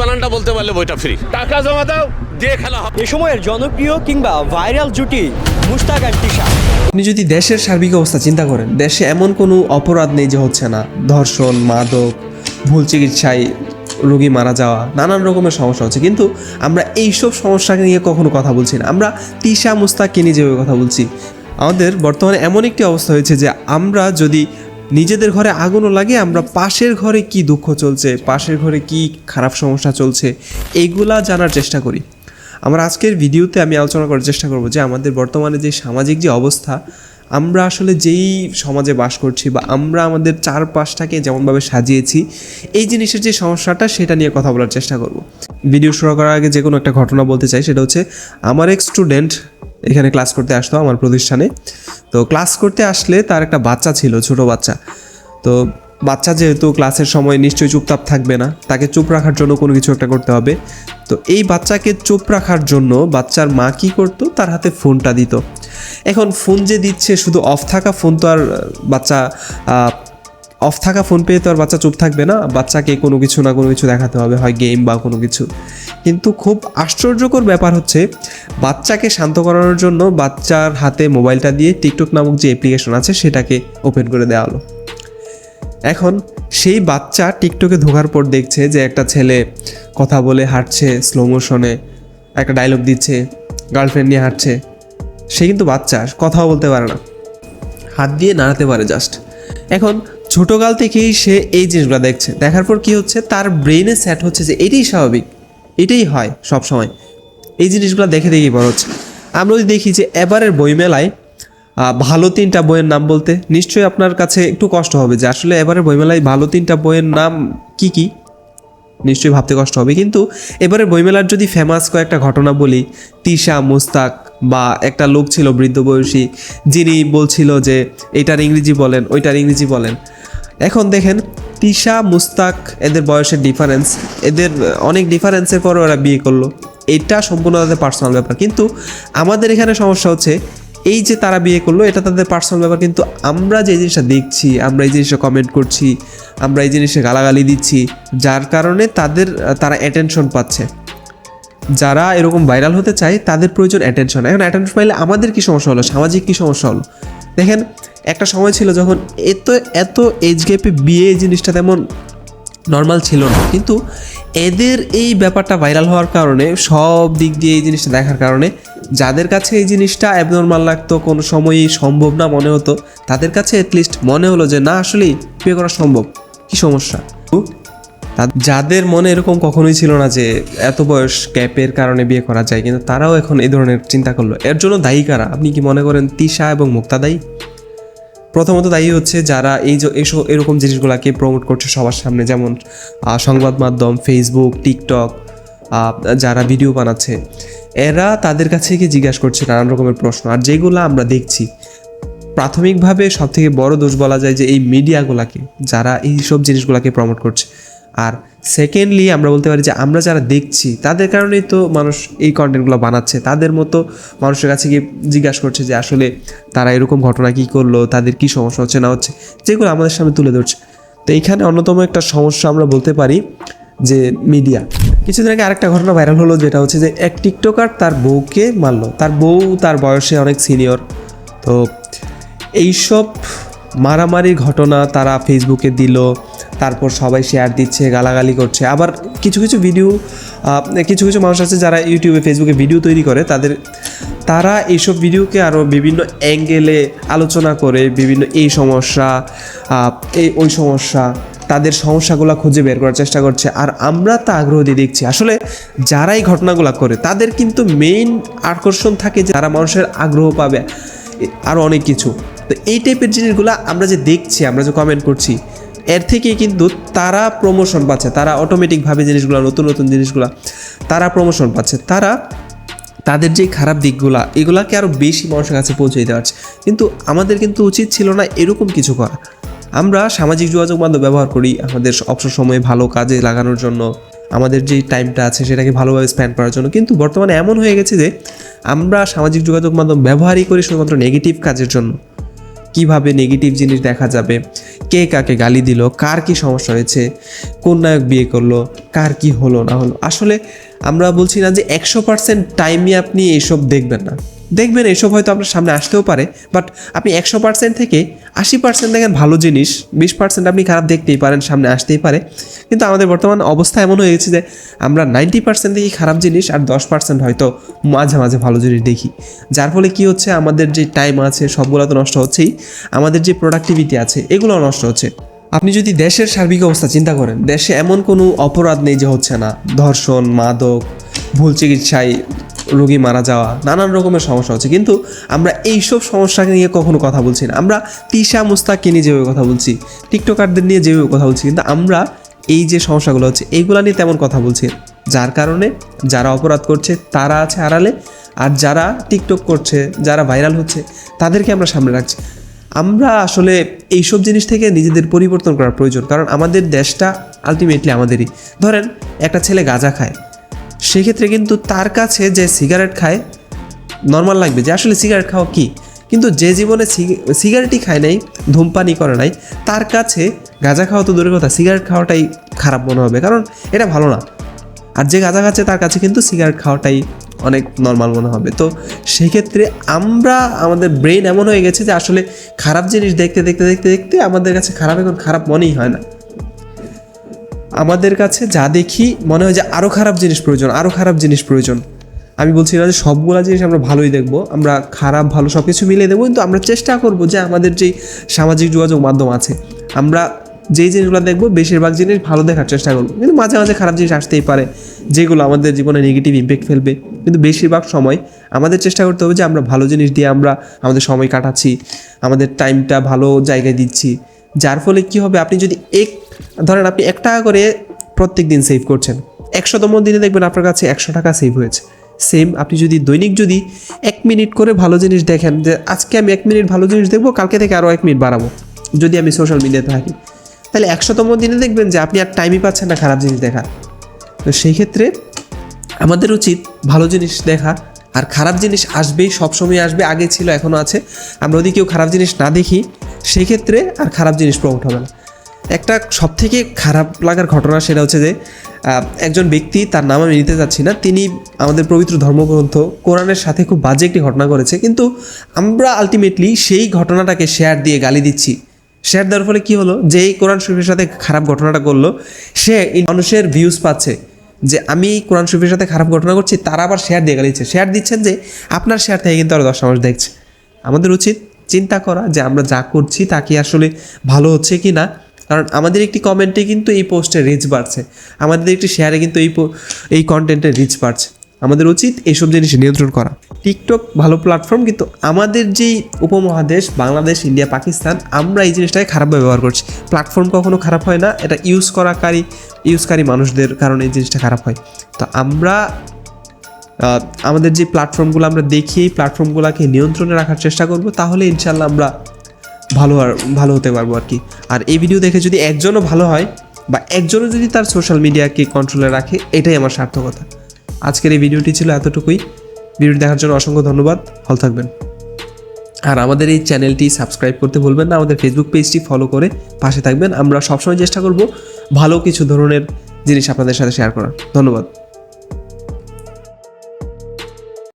বানানটা বলতে পারলে বইটা ফ্রি টাকা জমা দাও দিয়ে খেলা হবে। এ সময়ের জনপ্রিয় কিংবা ভাইরাল জুটি মুস্তাক আর তিশা। আপনি যদি দেশের সার্বিক অবস্থা চিন্তা করেন দেশে এমন কোনো অপরাধ নেই যে হচ্ছে না। ধর্ষণ মাদক ভুল চিকিৎসায় রোগী মারা যাওয়া নানান রকমের সমস্যা হচ্ছে। কিন্তু আমরা এইসব সমস্যাকে নিয়ে কখনো কথা বলছি না। আমরা তিশা মুস্তাককে নিয়ে যেভাবে কথা বলছি। আমাদের বর্তমানে এমন একটি অবস্থা হয়েছে যে আমরা যদি নিজেদের ঘরে আগুনও লাগে, আমরা পাশের ঘরে কি দুঃখ চলছে, পাশের ঘরে কি খারাপ সমস্যা চলছে এইগুলা জানার চেষ্টা করি। আমার আজকের ভিডিওতে আমি আলোচনা করার চেষ্টা করব যে আমাদের বর্তমানে যে সামাজিক যে অবস্থা, আমরা আসলে যেই সমাজে বাস করছি বা আমরা আমাদের চারপাশটাকে যেমনভাবে সাজিয়েছি, এই জিনিসের যে সমস্যাটা সেটা নিয়ে কথা বলার চেষ্টা করব। ভিডিও শুরু করার আগে যে কোনো একটা ঘটনা বলতে চাই, সেটা হচ্ছে, আমার এক স্টুডেন্ট এখানে ক্লাস করতে আসতো আমার প্রতিষ্ঠানে। তো ক্লাস করতে আসলে তার একটা বাচ্চা ছিল, ছোট বাচ্চা। তো বাচ্চা যেহেতু ক্লাসের সময় নিশ্চয়ই চুপচাপ থাকবে না, তাকে চুপ রাখার জন্য কোনো কিছু একটা করতে হবে। তো এই বাচ্চাকে চুপ রাখার জন্য বাচ্চার মা কী করতো? তার হাতে ফোনটা দিত। এখন ফোন যে দিচ্ছে, শুধু অফ থাকা ফোন তো আর বাচ্চা অফ থাকা ফোন পেয়ে তো আর বাচ্চা চুপ থাকবে না। বাচ্চাকে কোনো কিছু না কোনো কিছু দেখাতে হবে, হয় গেম বা কোনো কিছু। কিন্তু খুব আশ্চর্যকর ব্যাপার হচ্ছে, বাচ্চাকে শান্ত করানোর জন্য বাচ্চার হাতে মোবাইলটা দিয়ে টিকটক নামক যে অ্যাপ্লিকেশন আছে, সেটাকে ওপেন করে দেওয়া হলো। এখন সেই বাচ্চা টিকটকে ঢোকার পর দেখছে যে একটা ছেলে কথা বলে হাঁটছে স্লো মোশনে একটা ডায়লগ দিচ্ছে গার্লফ্রেন্ড নিয়ে হাঁটছে। সে কিন্তু বাচ্চা, কথাও বলতে পারে না। হাত দিয়ে নাড়াতে পারে জাস্ট এখন ছোটোকাল থেকেই সে এই জিনিসগুলো দেখছে। দেখার পর কি হচ্ছে? তার ব্রেনে সেট হচ্ছে যে এটাই স্বাভাবিক, এটাই হয় সব সময় এই জিনিসগুলো দেখে দেখেই বড় হচ্ছে। আমরা যদি দেখি যে এবারের বইমেলায় ভালো তিনটা বইয়ের নাম বলতে নিশ্চয়ই আপনার কাছে একটু কষ্ট হবে যে আসলে এবারে বইমেলায় ভালো তিনটা বইয়ের নাম কি কি? নিশ্চয়ই ভাবতে কষ্ট হবে। কিন্তু এবারে বইমেলার যদি ফেমাস কয়েকটা ঘটনা বলি, তিশা, মুস্তাক বা একটা লোক ছিল বৃদ্ধ বয়সী, যিনি বলছিল যে এইটার ইংরেজি বলেন, ওইটার ইংরেজি বলেন। এখন দেখেন, তিশা, মুস্তাক, এদের বয়সের ডিফারেন্স এদের অনেক ডিফারেন্সের পরে ওরা বিয়ে করল। এটা সম্পূর্ণ তাদের পার্সোনাল ব্যাপার। কিন্তু আমাদের এখানে সমস্যা হচ্ছে, এই যে তারা বিয়ে করল, এটা তাদের পার্সোনাল ব্যাপার। কিন্তু আমরা যে জিনিসটা দেখছি, আমরা এই জিনিসটা কমেন্ট করছি, আমরা এই জিনিসে গালাগালি দিচ্ছি, যার কারণে তাদের তারা অ্যাটেনশন পাচ্ছে। যারা এরকম ভাইরাল হতে চায়, তাদের প্রয়োজন অ্যাটেনশন এখন অ্যাটেনশন পাইলে আমাদের কী সমস্যা হলো? সামাজিক কী সমস্যা হলো? দেখেন একটা সময় ছিল যখন এত এত এজ গ্যাপে বিয়ে এই জিনিসটা তেমন নর্মাল ছিল না। কিন্তু এদের এই ব্যাপারটা ভাইরাল হওয়ার কারণে, সব দিক দিয়ে এই জিনিসটা দেখার কারণে, যাদের কাছে এই জিনিসটা অ্যাবনর্মাল লাগতো, কোনো সময়ই সম্ভব না মনে হতো, তাদের কাছে অ্যাটলিস্ট মনে হলো যে, না, আসলেই বিয়ে করা সম্ভব। কি সমস্যা? যাদের মনে এরকম কখনোই ছিল না যে, এত বয়স গ্যাপের কারণে বিয়ে করা যায়, কিন্তু তারাও এখন এই ধরনের চিন্তা করল। এর জন্য দায়ী কারা? আপনি কি মনে করেন তিশা এবং মুক্তা দায়ী প্রথমত দায়ী হচ্ছে যারা এই যে এসব এরকম জিনিসগুলোকে প্রমোট করছে সবার সামনে, যেমন সংবাদ মাধ্যম ফেসবুক টিকটক যারা ভিডিও বানাচ্ছে, এরা তাদের কাছে গিয়ে জিজ্ঞাসা করছে নানান রকমের প্রশ্ন। আর যেগুলো আমরা দেখছি, প্রাথমিকভাবে সব থেকে বড় দোষ বলা যায় যে এই মিডিয়াগুলোকে যারা এই সব জিনিসগুলোকে প্রমোট করছে। আর সেকেন্ডলি আমরা বলতে পারি যে আমরা যারা দেখছি, তাদের কারণেই তো মানুষ এই কন্টেন্টগুলো বানাচ্ছে। তাদের মতো মানুষের কাছে গিয়ে জিজ্ঞাসা করছে যে আসলে তারা এরকম ঘটনা কী করল, তাদের কী সমস্যা হচ্ছে না হচ্ছে, যেগুলো আমাদের সামনে তুলে ধরছে। তো এইখানে অন্যতম একটা সমস্যা আমরা বলতে পারি যে মিডিয়া কিছুদিন আগে আরেকটা ঘটনা ভাইরাল হলো, যেটা হচ্ছে যে এক টিকটকার তার বউকে মারলো। তার বউ তার বয়সে অনেক সিনিয়র তো এইসব মারামারির ঘটনা তারা ফেসবুকে দিল। তারপর সবাই শেয়ার দিচ্ছে, গালাগালি করছে। আবার কিছু কিছু ভিডিও কিছু কিছু মানুষ আছে যারা ইউটিউবে ফেসবুকে ভিডিও তৈরি করে। তাদের, তারা এইসব ভিডিওকে আরও বিভিন্ন অ্যাঙ্গেলে আলোচনা করে, বিভিন্ন এই সমস্যা এই ওই সমস্যা, তাদের সমস্যাগুলো খুঁজে বের করার চেষ্টা করছে। আর আমরা তা আগ্রহ দিয়ে দেখছি। আসলে যারা এই ঘটনাগুলো করে, তাদের কিন্তু মেইন আকর্ষণ থাকে যে তারা মানুষের আগ্রহ পাবে আরও অনেক কিছু। তো এই টাইপের জিনিসগুলো আমরা যে দেখছি, আমরা যে কমেন্ট করছি এর থেকেই কিন্তু তারা প্রমোশন পাচ্ছে, তারা অটোমেটিকভাবে জিনিসগুলো, নতুন নতুন জিনিসগুলো তারা প্রমোশন পাচ্ছে। তারা তাদের যে খারাপ দিকগুলা, এগুলাকে আরও বেশি মানুষের কাছে পৌঁছে দিতে পারছে। কিন্তু আমাদের কিন্তু উচিত ছিল না এরকম কিছু করা। আমরা সামাজিক যোগাযোগ মাধ্যম ব্যবহার করি, আমাদের অবসর সময়ে ভালো কাজে লাগানোর জন্য, আমাদের যে টাইমটা আছে সেটাকে ভালোভাবে স্পেন্ড করার জন্য। কিন্তু বর্তমানে এমন হয়ে গেছে যে, আমরা সামাজিক যোগাযোগ মাধ্যম ব্যবহারই করি শুধুমাত্র নেগেটিভ কাজের জন্য। কীভাবে নেগেটিভ জিনিস দেখা যাবে? কে কাকে গালি দিল? কার কি সমস্যা হয়েছে? কোন নায়ক বিয়ে করল? কার কি হলো না হলো? আসলে আমরা বলছি না যে একশো পার্সেন্ট টাইমই আপনি এইসব দেখবেন না। দেখবেন এসব হয়তো আপনার সামনে আসতেও পারে বাট আপনি একশো পার্সেন্ট থেকে আশি পার্সেন্ট দেখেন ভালো জিনিস, বিশ পার্সেন্ট আপনি খারাপ দেখতেই পারেন, সামনে আসতেই পারে। কিন্তু আমাদের বর্তমান অবস্থা এমন হয়ে গেছে যে আমরা নাইনটি পার্সেন্ট দেখি খারাপ জিনিস আর দশ পার্সেন্ট হয়তো মাঝে মাঝে ভালো জিনিস দেখি। যার ফলে কি হচ্ছে? আমাদের যে টাইম আছে, সবগুলো তো নষ্ট হচ্ছেই। আমাদের যে প্রোডাক্টিভিটি আছে, এগুলোও নষ্ট হচ্ছে। আপনি যদি দেশের সার্বিক অবস্থা চিন্তা করেন, দেশে এমন কোনো অপরাধ নেই যে হচ্ছে না। ধর্ষণ, মাদক, ভুল চিকিৎসায় রোগী মারা যাওয়া, নানান রকমের সমস্যা হচ্ছে। কিন্তু আমরা এইসব সমস্যা নিয়ে কখনো কথা বলছি না। আমরা তিশা মুস্তাককে নিয়ে যেভাবে কথা বলছি, টিকটকারদের নিয়ে যেভাবে কথা বলছি, কিন্তু আমরা এই যে সমস্যাগুলো হচ্ছে এইগুলো নিয়ে তেমন কথা বলছি যার কারণে যারা অপরাধ করছে, তারা আছে আড়ালে, আর যারা টিকটক করছে, যারা ভাইরাল হচ্ছে, তাদেরকে আমরা সামনে রাখছি। আমরা আসলে এইসব জিনিস থেকে নিজেদের পরিবর্তন করার প্রয়োজন, কারণ আমাদের দেশটা আলটিমেটলি আমাদেরই। ধরেন, একটা ছেলে গাঁজা খায়। সেক্ষেত্রে কিন্তু তার কাছে যে সিগারেট খায় নর্মাল লাগবে যে আসলে সিগারেট খাওয়া কি? কিন্তু যে জীবনে সিগারেটই খায় নাই, ধূমপানই করে নাই, তার কাছে গাঁজা খাওয়া তো দূরের কথা, সিগারেট খাওয়াটাই খারাপ মনে হবে। কারণ এটা ভালো না। আর যে গাঁজা খাচ্ছে তার কাছে কিন্তু সিগারেট খাওয়াটাই অনেক নর্মাল মনে হবে। তো সেক্ষেত্রে আমরা, আমাদের ব্রেন এমন হয়ে গেছে যে আসলে খারাপ জিনিস দেখতে দেখতে দেখতে দেখতে আমাদের কাছে খারাপ, এখন খারাপ মনেই হয় না। আমাদের কাছে যা দেখি মনে হয় যে আরও খারাপ জিনিস প্রয়োজন আরও খারাপ জিনিস প্রয়োজন। আমি বলছি না যে সবগুলা জিনিস আমরা ভালোই দেখব, আমরা খারাপ, ভালো সব কিছু মিলিয়ে দেবো কিন্তু আমরা চেষ্টা করব যে আমাদের যেই সামাজিক যোগাযোগ মাধ্যম আছে, আমরা যেই জিনিসগুলো দেখব, বেশিরভাগ জিনিস ভালো দেখার চেষ্টা করব। কিন্তু মাঝে মাঝে খারাপ জিনিস আসতেই পারে, যেগুলো আমাদের জীবনে নেগেটিভ ইম্প্যাক্ট ফেলবে। কিন্তু বেশিরভাগ সময় আমাদের চেষ্টা করতে হবে যে আমরা ভালো জিনিস দিয়ে আমরা আমাদের সময় কাটাচ্ছি, আমাদের টাইমটা ভালো জায়গায় দিচ্ছি। যার ফলে কি হবে? আপনি যদি এক ধরেন আপনি এক টাকা করে প্রত্যেক দিন সেভ করছেন। একশোতম দিনে দেখবেন আপনার কাছে একশো টাকা সেভ হয়েছে। সেম আপনি যদি দৈনিক যদি এক মিনিট করে ভালো জিনিস দেখেন যে, আজকে আমি এক মিনিট ভালো জিনিস দেখব, কালকে থেকে আরও এক মিনিট বাড়াবো, যদি আমি সোশ্যাল মিডিয়াতে থাকি। তাহলে একশোতম দিনে দেখবেন যে, আপনি আর টাইমই পাচ্ছেন না খারাপ জিনিস দেখার তো সেই ক্ষেত্রে আমাদের উচিত ভালো জিনিস দেখা, আর খারাপ জিনিস আসবেই, সবসময় আসবে, আগে ছিল এখনও আছে। আমরা যদি কেউ খারাপ জিনিস না দেখি, সেই ক্ষেত্রে আর খারাপ জিনিস প্রমোট হবে না। একটা সব থেকে খারাপ লাগার ঘটনা সেটা হচ্ছে যে একজন ব্যক্তি, তার নাম আমি নিতে চাচ্ছি না, তিনি আমাদের পবিত্র ধর্মগ্রন্থ, কোরআনের সাথে খুব বাজে একটি ঘটনা করেছে কিন্তু আমরা আলটিমেটলি সেই ঘটনাটাকে শেয়ার দিয়ে গালি দিচ্ছি। শেয়ার দেওয়ার ফলে কী হলো? যে এই কোরআন শরীফের সাথে খারাপ ঘটনাটা করল সে মানুষের ভিউজ পাচ্ছে যে, আমি কোরআন শরীফের সাথে খারাপ ঘটনা করছি তারা আবার শেয়ার দিয়ে গালিছে শেয়ার দিচ্ছেন যে, আপনার শেয়ার থেকে কিন্তু আরও দশ মানুষ দেখছে। আমাদের উচিত চিন্তা করা যে, আমরা যা করছি তা কি আসলে ভালো হচ্ছে কি না কারণ আমাদের একটি কমেন্টে কিন্তু এই পোস্টের রিচ বাড়ছে। আমাদের একটি শেয়ারে কিন্তু এই এই কন্টেন্টের রিচ বাড়ছে। আমাদের উচিত এইসব জিনিস নিয়ন্ত্রণ করা। টিকটক ভালো প্ল্যাটফর্ম কিন্তু আমাদের যেই উপমহাদেশ, বাংলাদেশ, ইন্ডিয়া, পাকিস্তান, আমরা এই জিনিসটাকে খারাপ ব্যবহার করছি। প্ল্যাটফর্ম কখনো খারাপ হয় না, এটা ইউজ করাকারী ইউজকারী মানুষদের কারণে এই জিনিসটা খারাপ হয়। তো আমরা আমাদের যে প্ল্যাটফর্মগুলো আমরা দেখি, এই প্ল্যাটফর্মগুলোকে নিয়ন্ত্রণে রাখার চেষ্টা করব, তাহলে ইনশাল্লাহ আমরা ভালো আর ভালো হতে পারব আর কি। আর এই ভিডিও দেখে যদি একজনও ভালো হয় বা একজনও যদি তার সোশ্যাল মিডিয়াকে কন্ট্রোলে রাখে, এটাই আমার সার্থকতা। আজকের এই ভিডিওটি ছিল এতটুকুই। ভিডিওটি দেখার জন্য অসংখ্য ধন্যবাদ। ভালো থাকবেন। আর আমাদের এই চ্যানেলটি সাবস্ক্রাইব করতে ভুলবেন না, আমাদের ফেসবুক পেজটি ফলো করে পাশে থাকবেন। আমরা সবসময় চেষ্টা করব ভালো কিছু ধরনের জিনিস আপনাদের সাথে শেয়ার করার। ধন্যবাদ।